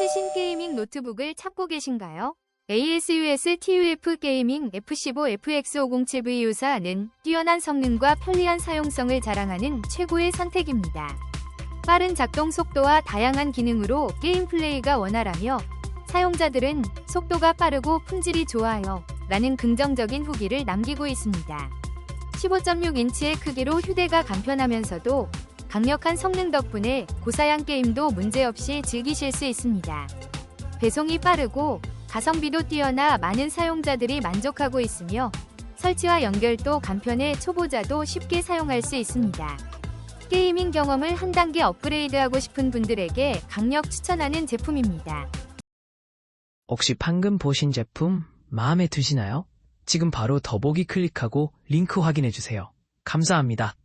최신 게이밍 노트북을 찾고 계신가요? ASUS TUF 게이밍 F15 FX507V 유사는 뛰어난 성능과 편리한 사용성을 자랑하는 최고의 선택입니다. 빠른 작동 속도와 다양한 기능으로 게임 플레이가 원활하며 사용자들은 속도가 빠르고 품질이 좋아요 라는 긍정적인 후기를 남기고 있습니다. 15.6인치의 크기로 휴대가 간편하면서도 강력한 성능 덕분에 고사양 게임도 문제없이 즐기실 수 있습니다. 배송이 빠르고 가성비도 뛰어나 많은 사용자들이 만족하고 있으며 설치와 연결도 간편해 초보자도 쉽게 사용할 수 있습니다. 게이밍 경험을 한 단계 업그레이드하고 싶은 분들에게 강력 추천하는 제품입니다. 혹시 방금 보신 제품 마음에 드시나요? 지금 바로 더보기 클릭하고 링크 확인해주세요. 감사합니다.